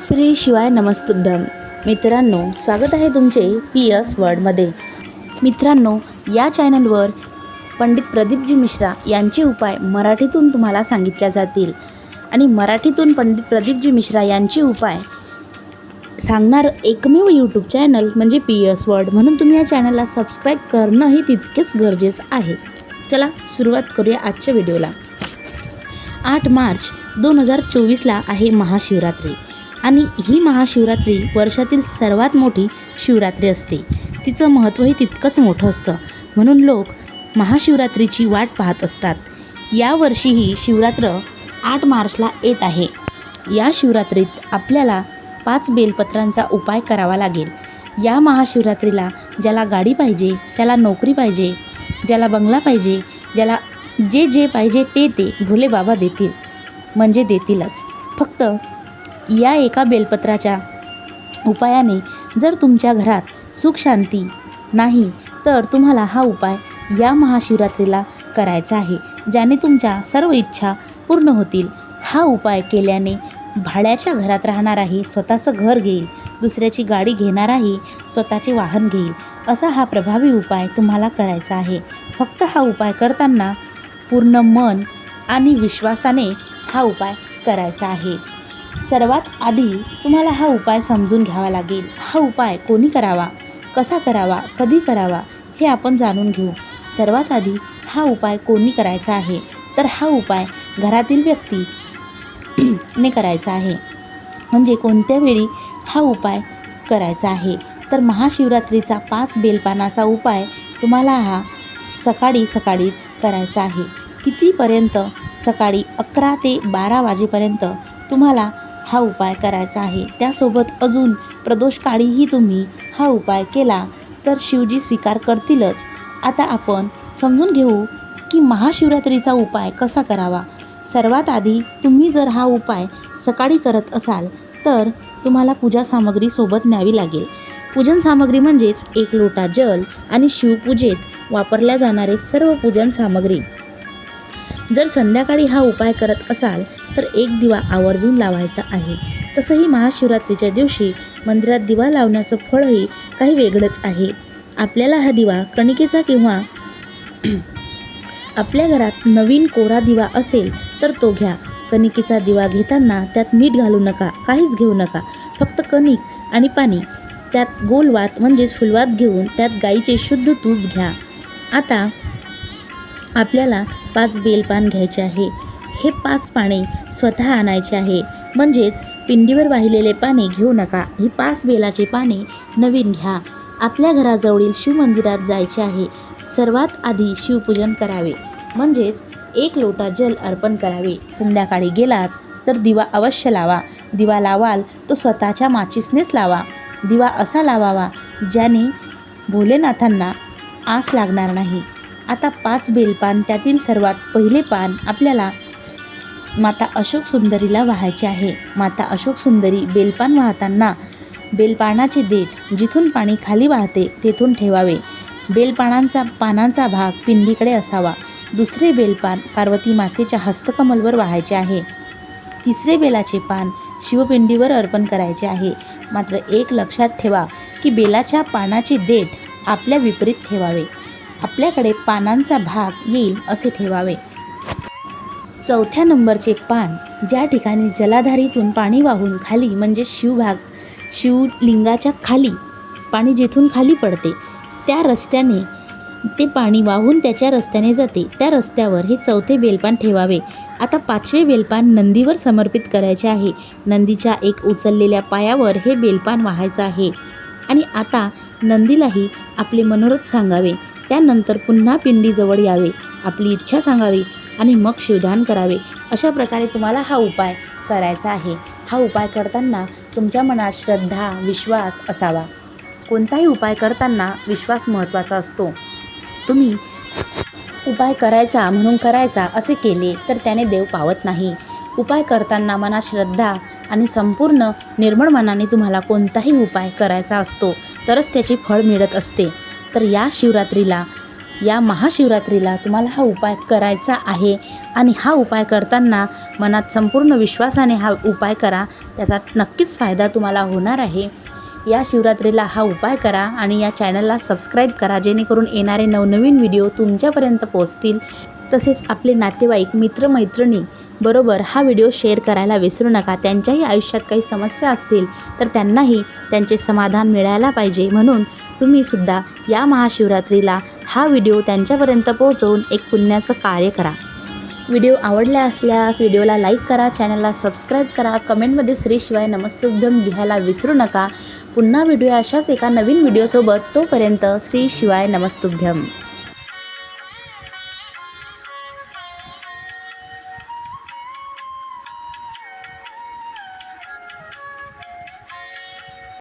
श्री शिवाय नमस्तुभ्यम. मित्रांनो स्वागत आहे तुमचे पी एस वर्डमध्ये मित्रांनो या चॅनलवर पंडित प्रदीपजी मिश्रा यांचे उपाय मराठीतून तुम्हाला सांगितल्या जातील. आणि मराठीतून पंडित प्रदीपजी मिश्रा यांचे उपाय सांगणार एकमेव यूट्यूब चॅनल म्हणजे पी एस वर्ड म्हणून तुम्ही या चॅनलला सबस्क्राईब करणंही तितकेच गरजेचं आहे. चला सुरुवात करूया आजच्या व्हिडिओला आठ मार्च दोन हजार चोवीसला आहे महाशिवरात्री. आणि ही महाशिवरात्री वर्षातील सर्वात मोठी शिवरात्री असते. तिचं महत्त्वही तितकंच मोठं असतं. म्हणून लोक महाशिवरात्रीची वाट पाहत असतात. यावर्षीही शिवरात्र आठ मार्चला येत आहे. या शिवरात्रीत आपल्याला पाच बेलपत्रांचा उपाय करावा लागेल. या महाशिवरात्रीला ज्याला गाडी पाहिजे त्याला नोकरी पाहिजे ज्याला बंगला पाहिजे ज्याला जे जे पाहिजे ते ते भोले बाबा देतील. म्हणजे देतीलच. फक्त या एका बेलपत्राच्या उपायाने जर तुमच्या घरात सुख शांती नाही तर तुम्हाला हा उपाय या महाशिवरात्रीला करायचा आहे ज्याने तुमच्या सर्व इच्छा पूर्ण होतील. हा उपाय केल्याने भाड्याच्या घरात राहणाराही स्वतःचं घर घेईल दुसऱ्याची गाडी घेणाराही स्वतःचे वाहन घेईल असा हा प्रभावी उपाय तुम्हाला करायचा आहे. फक्त हा उपाय करताना पूर्ण मन आणि विश्वासाने हा उपाय करायचा आहे. सर्वात आधी तुम्हाला हा उपाय समजून घ्यावा लागेल. हा उपाय कोणी करावा? कसा करावा? कधी करावा? हे आपण जाणून घेऊ. सर्वात आधी हा उपाय कोणी करायचा आहे? तर हा उपाय घरातील व्यक्ती ने करायचा आहे. म्हणजे कोणत्या वेळी हा उपाय करायचा आहे? तर महाशिवरात्रीचा पाच बेलपानाचा उपाय तुम्हाला हा सकाळी सकाळीच करायचा आहे. कितीपर्यंत? सकाळी अकरा ते बारा वाजेपर्यंत तुम्हाला हा उपाय करायचा आहे. त्यासोबत अजून प्रदोषकाळीही तुम्ही हा उपाय केला तर शिवजी स्वीकार करतीलच. आता आपण समजून घेऊ की महाशिवरात्रीचा उपाय कसा करावा. सर्वात आधी तुम्ही जर हा उपाय सकाळी करत असाल तर तुम्हाला पूजा सामग्री सोबत न्यावी लागेल. पूजन सामग्री म्हणजेच एक लोटा जल आणि शिवपूजेत वापरल्या जाणारे सर्व पूजन सामग्री. जर संध्याकाळी हा उपाय करत असाल तर एक दिवा आवर्जून लावायचा आहे. तसंही महाशिवरात्रीच्या दिवशी मंदिरात दिवा लावण्याचं फळही काही वेगळंच आहे. आपल्याला हा दिवा कणिकेचा किंवा आपल्या घरात नवीन कोरा दिवा असेल तर तो घ्या. कणिकेचा दिवा घेताना त्यात मीठ घालू नका काहीच घेऊ नका. फक्त कणिक आणि पाणी. त्यात गोलवात म्हणजेच फुलवात घेऊन त्यात गाईचे शुद्ध तूप घ्या. आता आपल्याला पाच बेलपान घ्यायचे आहे. हे पाच पाने स्वतः आणायचे आहे. म्हणजेच पिंडीवर वाहिलेले पाने घेऊ नका. ही पाच बेलाचे पाने नवीन घ्या. आपल्या घराजवळील शिवमंदिरात जायचे आहे. सर्वात आधी शिवपूजन करावे. म्हणजेच एक लोटा जल अर्पण करावे. संध्याकाळी गेलात तर दिवा अवश्य लावा. दिवा लावाल तो स्वतःच्या माचीसनेच लावा. दिवा असा लावावा ज्याने भोलेनाथांना आस लागणार नाही. आता पाच बेलपान त्यातील सर्वात पहिले पान आपल्याला माता अशोक सुंदरीला वाहायचे आहे. माता अशोक सुंदरी बेलपान वाहताना बेलपानाचे देठ जिथून पाणी खाली वाहते तेथून ठेवावे. बेलपानांचा पानांचा भाग पिंडीकडे असावा. दुसरे बेलपान पार्वती मातेच्या हस्तकमलवर वाहायचे आहे. तिसरे बेलाचे पान शिवपिंडीवर अर्पण करायचे आहे. मात्र एक लक्षात ठेवा की बेलाच्या पानाचे देठ आपल्या विपरीत ठेवावे. आपल्याकडे पानांचा भाग येईल असे ठेवावे. चौथ्या नंबरचे पान ज्या ठिकाणी जलाधारीतून पाणी वाहून खाली म्हणजे शिवभाग शिवलिंगाच्या खाली पाणी जिथून खाली पडते त्या रस्त्याने ते पाणी वाहून त्याच्या रस्त्याने जाते. त्या रस्त्यावर हे चौथे बेलपान ठेवावे. आता पाचवे बेलपान नंदीवर समर्पित करायचे आहे. नंदीच्या एक उचललेल्या पायावर हे बेलपान वाहायचं आहे. आणि आता नंदीलाही आपले मनोरथ सांगावे. त्यानंतर पुन्हा पिंडीजवळ यावे. आपली इच्छा सांगावी. आणि मग शिवदान करावे. अशा प्रकारे तुम्हाला हा उपाय करायचा आहे. हा उपाय करताना तुमच्या मनात श्रद्धा विश्वास असावा. कोणताही उपाय करताना विश्वास महत्त्वाचा असतो. तुम्ही उपाय करायचा म्हणून करायचा असे केले तर त्याने देव पावत नाही. उपाय करताना मनात श्रद्धा आणि संपूर्ण निर्मळ मनाने तुम्हाला कोणताही उपाय करायचा असतो तरच त्याचे फळ मिळत असते. तर या शिवरात्रीला या महाशिवरात्रीला तुम्हाला हा उपाय करायचा आहे. आणि हा उपाय करताना मनात संपूर्ण विश्वासाने हा उपाय करा. त्याचा नक्कीच फायदा तुम्हाला होणार आहे. या शिवरात्रीला हा उपाय करा आणि या चॅनलला सबस्क्राईब करा. जेणेकरून येणारे नवनवीन व्हिडिओ तुमच्यापर्यंत पोहोचतील. तसेच आपले नातेवाईक मित्रमैत्रिणी बरोबर हा व्हिडिओ शेअर करायला विसरू नका. त्यांच्याही आयुष्यात काही समस्या असतील तर त्यांनाही त्यांचे समाधान मिळायला पाहिजे. म्हणून तुम्हीसुद्धा या महाशिवरात्रीला हा व्हिडिओ त्यांच्यापर्यंत पोहोचवून एक पुण्याचं कार्य करा. व्हिडिओ आवडला असल्यास व्हिडिओला लाईक करा चॅनलला सबस्क्राईब करा कमेंटमध्ये श्री शिवाय नमस्तुभ्यम लिहायला विसरू नका. पुन्हा व्हिडिओ अशाच एका नवीन व्हिडिओसोबत. तोपर्यंत श्री शिवाय नमस्तुभ्यम.